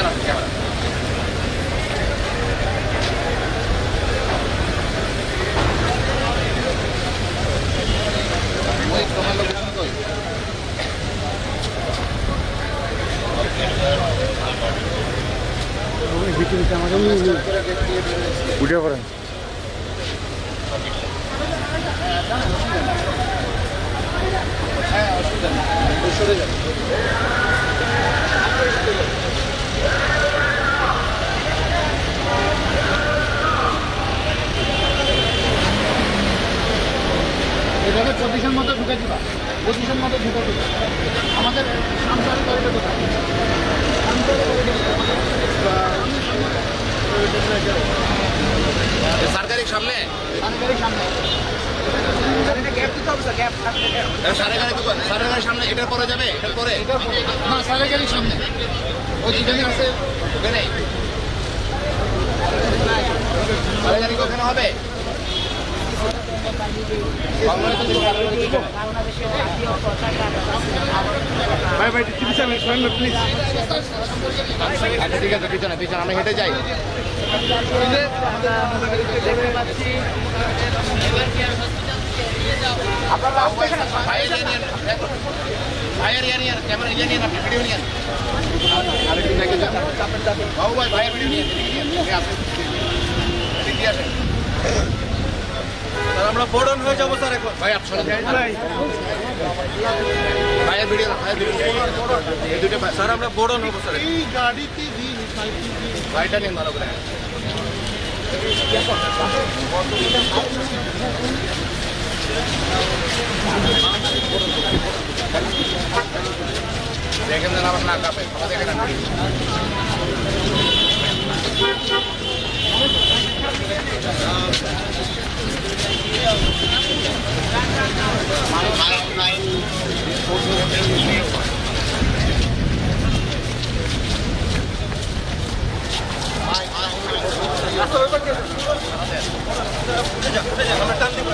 জনাব ক্যামেরা ভিতরে আমাদের উঠে হ্যাঁ অসুবিধা নেই। সরে যাবে এভাবে পজিশন মতো ঢুকে দিবা পজিশন মতো ঢুকে দিবা। আমাদের সামসারি করবে কোথায় সরকারি সামনে? সামনে। সামনে সারেগাড়ি দোকান সারেগাড়ির সামনে এটার পরে যাবে? এটার পরে? না সাড়ে গাড়ির সামনে। ওই যেখানে আছে? ওখানে? ভাই ভাই টিভি চ্যানেল শোনেন না প্লিজ আচ্ছা ঠিক আছে পিছনে পিছনে আমি হেঁটে যাই ভাইয়ের ইয়ে নিয়েন ভাইয়ের ইয়ে নিয়েন ক্যামেরা ইয়ে নিয়েন আপনি ভিডিও নিয়েন আরেকটু দেখে যান বাবু ভাই ভাইয়ের ভিডিও নিয়েন এদিকে নিয়েন এদিকে আমরা বোর্ডন হয়ে যাব স্যার এখন। ভাই আপনারা স্যার আমরা বোর্ডন হব স্যার। এই গাড়িতে দিন ভাইটা নিন ভালো করে। দেখেন না কাঁপে। সবাই টান দিব